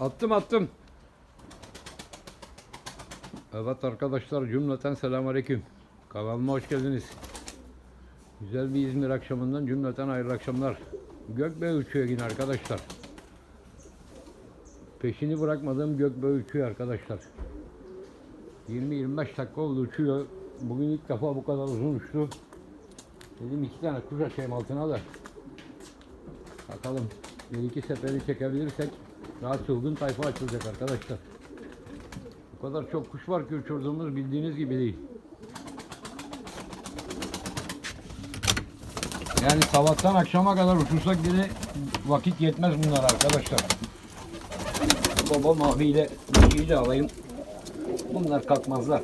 Attım attım. Evet arkadaşlar cümleten selamünaleyküm. Kanalıma hoş geldiniz. Güzel bir İzmir akşamından cümleten hayırlı akşamlar. Gökbey uçuyor yine arkadaşlar. Peşini bırakmadığım gökbey uçuyor arkadaşlar. 20-25 dakika oldu uçuyor. Bugün ilk defa bu kadar uzun uçtu. Dedim iki tane kuş açayım altına da. Bakalım bir iki seferi çekebilirsek daha çılgın tayfa açılacak arkadaşlar. Bu kadar çok kuş var ki uçurduğumuz bildiğiniz gibi değil. Yani sabahtan akşama kadar uçursak bile vakit yetmez bunlar arkadaşlar. Baba maviyle şeyi de alayım. Bunlar kalkmazlar.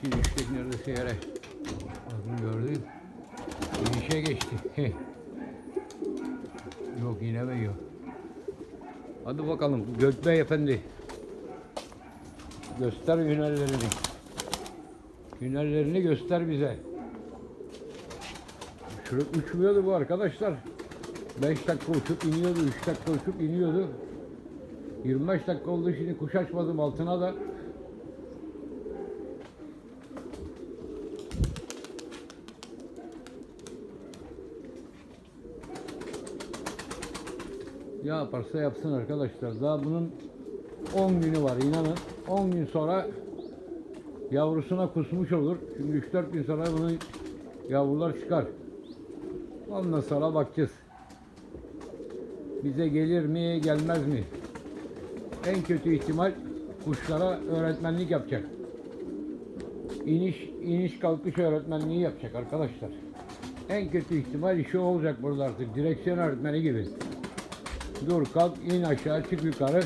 Şimdi işte neredeyse yere. Bakın gördün. İnişe geçti. Yok yine mi yok. Hadi bakalım Gökbey Efendi. Göster hünerlerini. Hünerlerini göster bize. Şurada uçmuyordu bu arkadaşlar. 5 dakika uçup iniyordu, 3 dakika uçup iniyordu. 25 dakika oldu şimdi kuş açmadım altına da. Ne yaparsa yapsın arkadaşlar. Daha bunun 10 günü var inanın. 10 gün sonra yavrusuna kusmuş olur. Çünkü 3-4 gün sonra bunun yavrular çıkar. Ondan sonra bakacağız. Bize gelir mi gelmez mi? En kötü ihtimal kuşlara öğretmenlik yapacak. İniş, iniş kalkış öğretmenliği yapacak arkadaşlar. En kötü ihtimal işi olacak burada artık. Direksiyon öğretmeni gibi. Dur kalk in aşağı çık yukarı.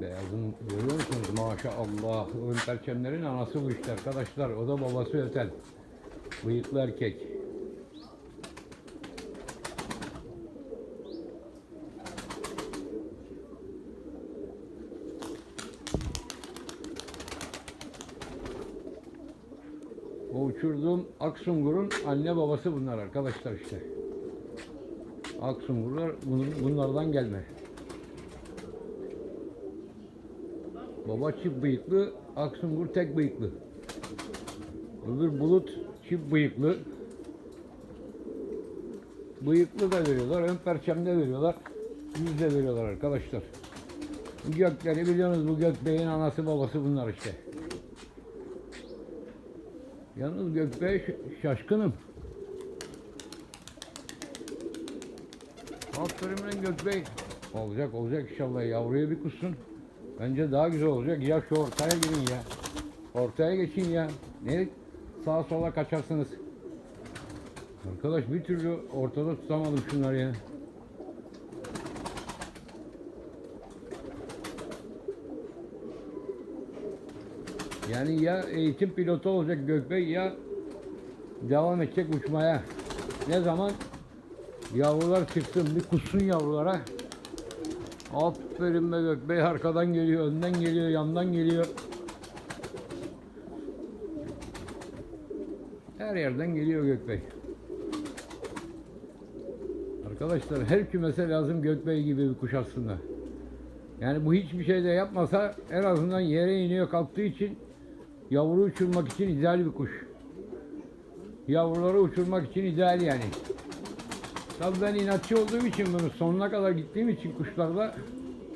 Beyazın görüyor musunuz maşallah. Ön perçemlerin anası bu işte arkadaşlar. O da babası öten. Bıyıklı erkek. O uçurduğum Aksungur'un anne babası bunlar arkadaşlar işte. Aksungurlar bunlardan gelme. Baba çift bıyıklı, Aksungur tek bıyıklı. Öbür bulut çift bıyıklı. Bıyıklı da veriyorlar, ön perçemde veriyorlar. Yüz de veriyorlar arkadaşlar. Gökleri biliyorsunuz bu gökbeyin anası babası bunlar işte. Yalnız Gökbey şaşkınım. Aferin Gökbey. Olacak olacak inşallah yavruya bir kussun. Bence daha güzel olacak. Ya şu ortaya girin ya. Ortaya geçin ya. Ne sağa sola kaçarsınız. Arkadaş bir türlü ortada tutamadım şunları ya. Yani ya eğitim pilotu olacak Gökbey ya devam edecek uçmaya. Ne zaman yavrular çıksın bir kussun yavrulara. Aferin be Gökbey arkadan geliyor, önden geliyor, yandan geliyor. Her yerden geliyor Gökbey. Arkadaşlar her kümese lazım Gökbey gibi bir kuş aslında. Yani bu hiçbir şey de yapmasa en azından yere iniyor kalktığı için yavru uçurmak için ideal bir kuş. Yavruları uçurmak için ideal yani. Tabii ben inatçı olduğum için bunu sonuna kadar gittiğim için kuşlarla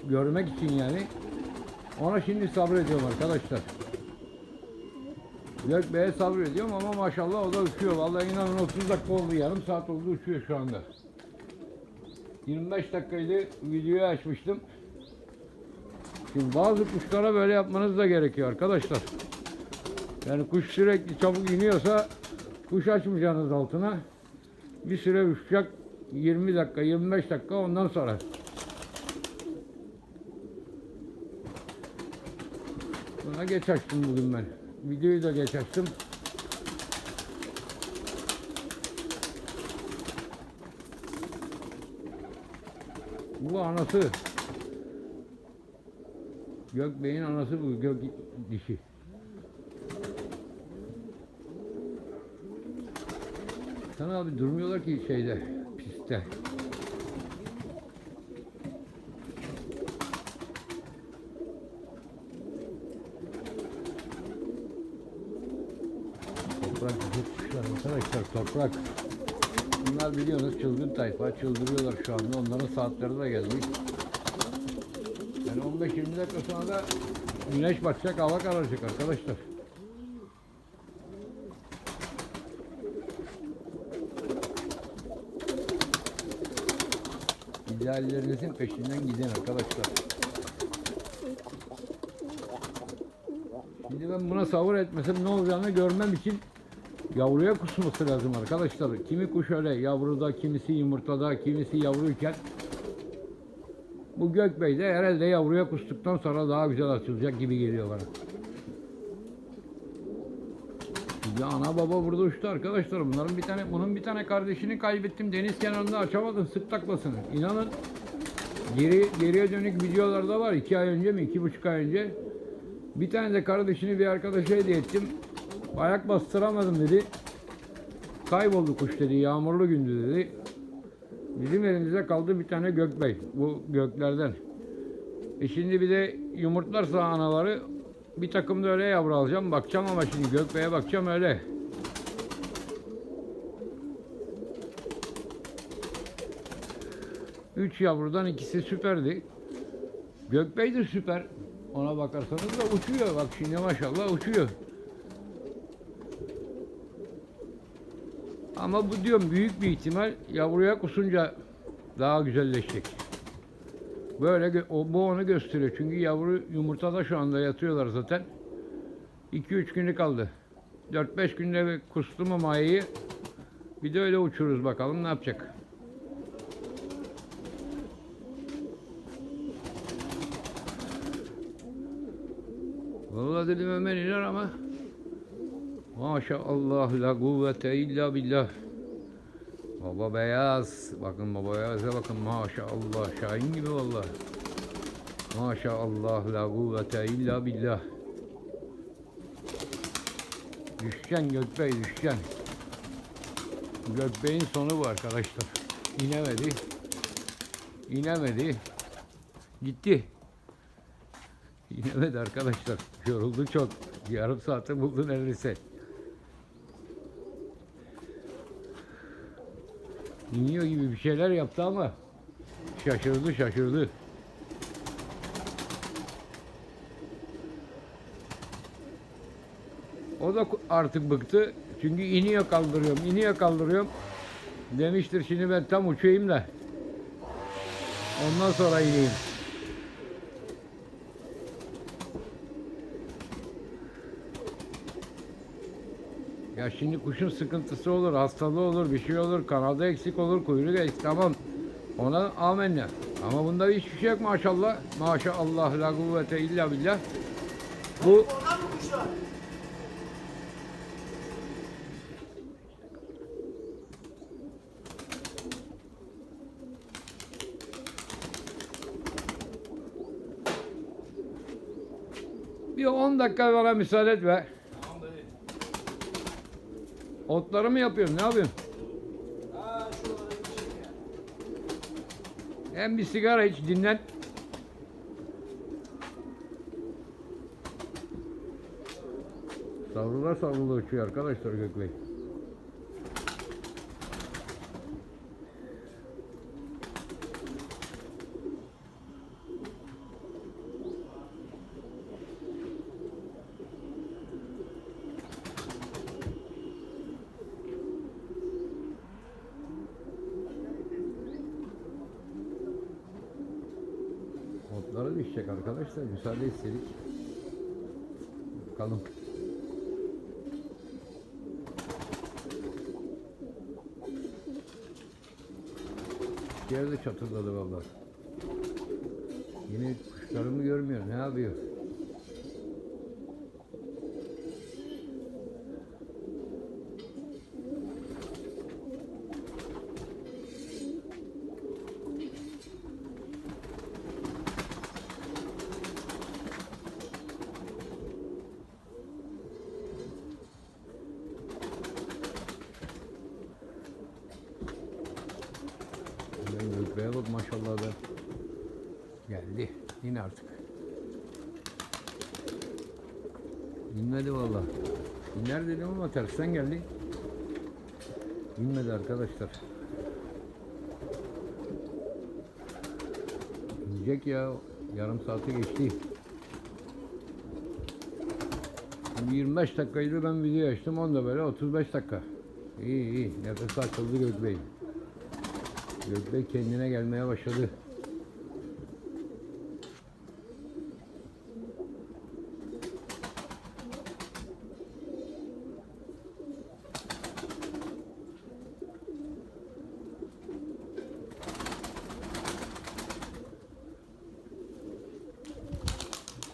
görmek için yani. Ona şimdi sabrediyorum arkadaşlar. Gökbey'e sabrediyorum ama maşallah o da uçuyor. Vallahi inanın 30 dakika oldu, yarım saat oldu uçuyor şu anda. 25 dakikaydı videoyu açmıştım. Şimdi bazı kuşlara böyle yapmanız da gerekiyor arkadaşlar. Yani kuş sürekli çabuk iniyorsa kuş açmayacaksınız altına. Bir süre uçacak 20 dakika 25 dakika ondan sonra. Buna geç açtım bugün ben. Videoyu da geç açtım. Bu anası. Gökbey'in anası bu gök dişi. Baksana abi durmuyorlar ki şeyde, pistte. Toprak kuşlar arkadaşlar toprak. Bunlar biliyorsunuz çılgın tayfa çıldırıyorlar şu anda onların saatleri de geldi. Yani 15-20 dakika sonra da güneş batacak hava kararacak arkadaşlar. İdeallerinizin peşinden gidin arkadaşlar. Şimdi ben buna savur etmesem ne olacağını görmem için yavruya kusması lazım arkadaşlar. Kimi kuş öyle yavruda, kimisi yumurtada, kimisi yavruyken bu Gökbey de herhalde yavruya kustuktan sonra daha güzel açılacak gibi geliyor bana. Ya ana baba burada uçtu arkadaşlar. Bunların bir tane bunun bir tane kardeşini kaybettim. Deniz kenarında açamadım sık taklasını. İnanın geri geriye dönük videolarda var. iki ay önce mi? iki buçuk ay önce. Bir tane de kardeşini bir arkadaşa hediye ettim. Ayak bastıramadım dedi. Kayboldu kuş dedi. Yağmurlu gündü dedi. Bizim elimizde kaldı bir tane gökbey. Bu göklerden. E şimdi bir de yumurtlarsa anaları bir takım da öyle yavru alacağım. Bakacağım ama şimdi gökbeye bakacağım öyle. Üç yavrudan ikisi süperdi. Gökbey de süper. Ona bakarsanız da uçuyor. Bak şimdi maşallah uçuyor. Ama bu diyorum büyük bir ihtimal yavruya kusunca daha güzelleşecek. Böyle o, bu onu gösteriyor. Çünkü yavru yumurtada şu anda yatıyorlar zaten. 2-3 günü kaldı. 4-5 günde bir kustu mu mayayı bir de öyle uçururuz bakalım ne yapacak. Vallahi dedim hemen iner ama Maşallah la kuvvete illa billah. Baba beyaz. Bakın baba beyaza bakın maşallah. Şahin gibi vallahi. Maşallah la kuvvete illa billah. Düşeceksin Gökbey düşeceksin. Gökbey'in sonu bu arkadaşlar. İnemedi. İnemedi. Gitti. İnemedi arkadaşlar. Yoruldu çok. Yarım saate buldu neredeyse. İniyor gibi bir şeyler yaptı ama şaşırdı şaşırdı. O da artık bıktı. Çünkü iniyor kaldırıyorum, iniyor kaldırıyorum. Demiştir şimdi ben tam uçayım da. Ondan sonra ineyim. Ya şimdi kuşun sıkıntısı olur, hastalığı olur, bir şey olur, kanadı eksik olur, kuyruğu eksik. Tamam. Ona amenna. Ama bunda hiçbir şey yok maşallah. Maşallah la kuvvete illa billah. Bu bir 10 dakika bana müsaade et be. Otları mı yapıyorsun? Ne yapıyorsun? Ha şuralara bir şey ya. Hem bir sigara iç, dinlen. Savrula savrula uçuyor arkadaşlar Gökbey. Düşecek arkadaşlar. Müsaade istedik. Bakalım. Yerde çatırdadı vallahi. Yine kuşlarımı görmüyor. Ne yapıyor? İnmedi valla. İner dedim ama tersten geldi. İnmedi arkadaşlar. İnecek ya. Yarım saate geçti. Şimdi 25 dakikaydı ben video açtım. Onda böyle 35 dakika. İyi iyi. Nefes açıldı Gökbey. Gökbey kendine gelmeye başladı.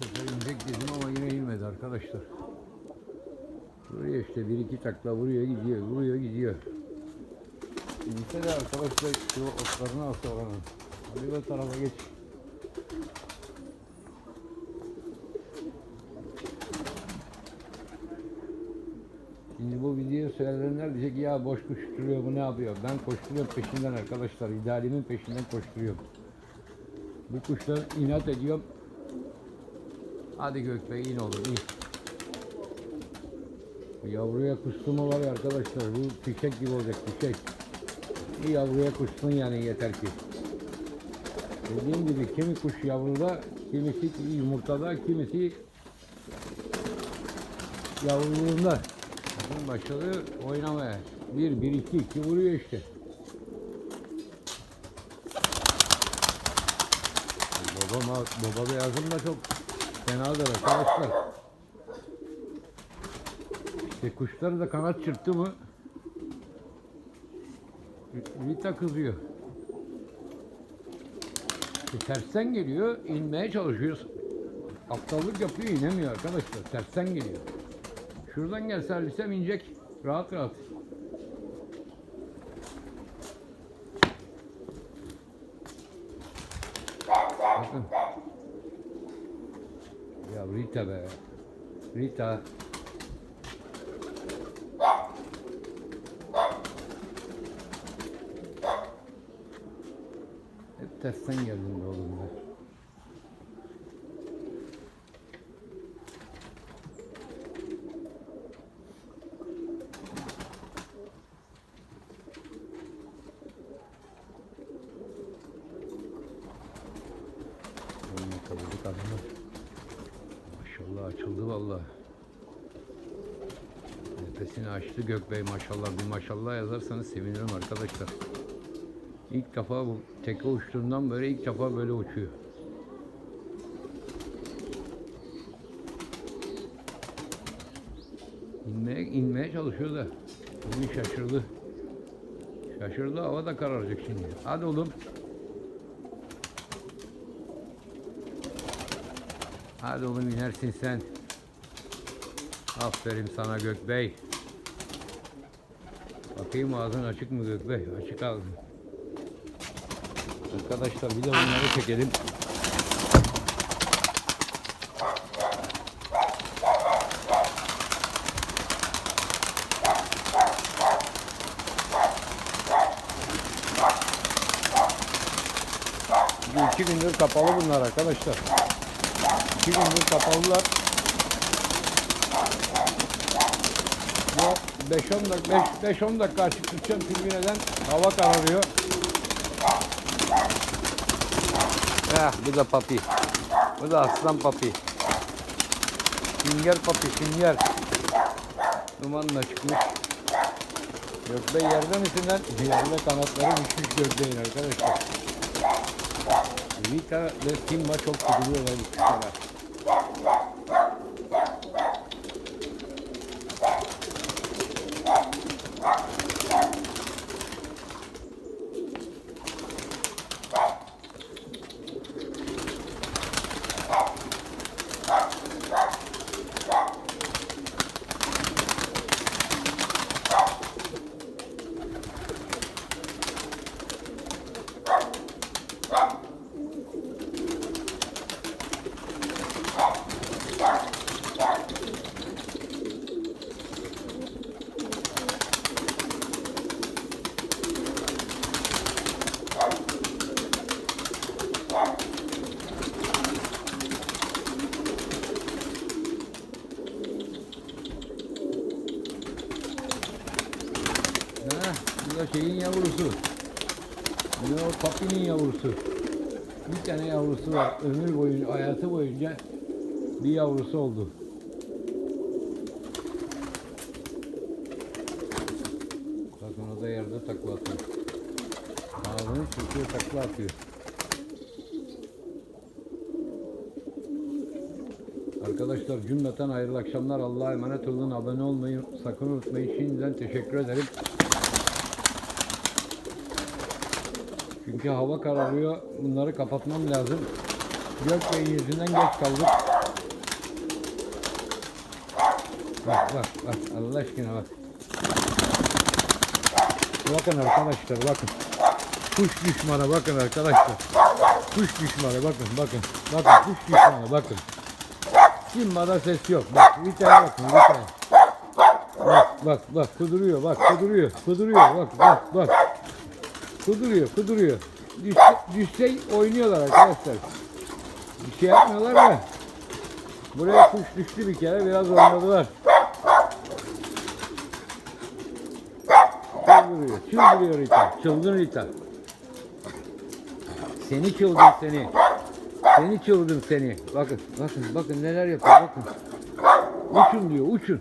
Bu sefer inecek dedim ama yine inmedi arkadaşlar. Buraya işte bir iki takla vuruyor gidiyor, vuruyor gidiyor. İnse de arkadaşlar şu otlarını alsa oranın. Hadi bu tarafa geç. Şimdi bu videoyu seyredenler diyecek ya boş koşturuyor bu ne yapıyor? Ben koşturuyorum peşinden arkadaşlar. İdealimin peşinden koşturuyorum. Bu kuşlar inat ediyorum. Hadi Gökbey in olur in. Yavruya mu var arkadaşlar bu fişek gibi olacak fişek. Bir yavruya kuşsun yani yeter ki. Dediğim gibi kimi kuş yavruda, kimisi yumurtada, kimisi yavruluğunda. Bakın başladı oynamaya. Bir, bir, iki, iki vuruyor işte. Baba, baba beyazım da çok fenadır arkadaşlar. İşte kuşları da kanat çırptı mı Vita kızıyor. İşte tersten geliyor, inmeye çalışıyor. Aptallık yapıyor, inemiyor arkadaşlar. Tersten geliyor. Şuradan gelse Alisem inecek. Rahat rahat. Bakın. Ya Rita be. Rita. Tersten geldin be oğlum be. Önüne kaladık adamı. Maşallah açıldı vallahi. Nefesini açtı Gökbey maşallah. Bir maşallah yazarsanız sevinirim arkadaşlar. İlk defa bu teke uçtuğundan böyle ilk defa böyle uçuyor. İnmeye, inmeye çalışıyor da. Bugün şaşırdı. Şaşırdı hava da kararacak şimdi. Hadi oğlum. Hadi oğlum inersin sen. Aferin sana Gökbey. Bakayım ağzın açık mı Gökbey? Açık ağzın. Arkadaşlar bir de bunları çekelim. Bir iki gündür kapalı bunlar arkadaşlar. İki gündür kapalılar. Bu 5-10 dakika, 5-10 dakika açık tutacağım çünkü neden? Hava kararıyor. Heh, bu da papi. Bu da aslan papi. Sünger papi, sünger. Dumanla çıkmış. Gökbey yerde misin lan? Yerde kanatları düşmüş Gökbey'in arkadaşlar. Vita ve Simba çok tutuluyorlar bu kuşlara. Da şeyin yavrusu. Ne o papinin yavrusu. Bir tane yavrusu var. Ömür boyunca, hayatı boyunca bir yavrusu oldu. Bakın o da yerde takla atıyor. Ağzını çekiyor takla atıyor. Arkadaşlar cümleten hayırlı akşamlar. Allah'a emanet olun. Abone olmayı sakın unutmayın. Şimdiden teşekkür ederim. Çünkü hava kararıyor. Bunları kapatmam lazım. Gökbey'in yüzünden geç kaldık. Bak bak bak Allah aşkına bak. Bakın arkadaşlar bakın. Kuş düşmanı bakın arkadaşlar. Kuş düşmanı bakın bakın. Bakın kuş düşmanı bakın. Simmada ses yok. Bak bir tane bakın bir tane. Bak bak bak kuduruyor bak kuduruyor kuduruyor bak bak bak. Kuduruyor kuduruyor. Düşse, düşse oynuyorlar arkadaşlar. Bir şey yapmıyorlar da. Buraya kuş düştü bir kere biraz oynadılar. Çıldırıyor, çıldırıyor Rita. Çılgın Rita. Seni çılgın seni. Seni çılgın seni. Bakın, bakın, bakın neler yapıyor bakın. Uçun diyor, uçun.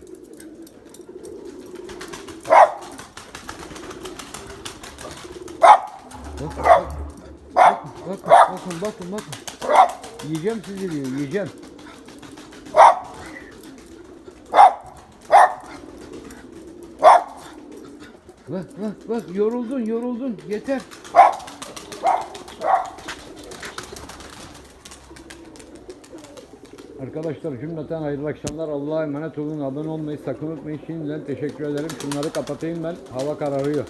Bakın, bakın, bakın, bakın, bakın, bakın. Yiyeceğim sizi diyor, yiyeceğim. Bak, bak, bak, yoruldun, yoruldun, yeter. Arkadaşlar cümleten hayırlı akşamlar. Allah'a emanet olun. Abone olmayı sakın unutmayın. Şimdiden teşekkür ederim. Şunları kapatayım ben. Hava kararıyor.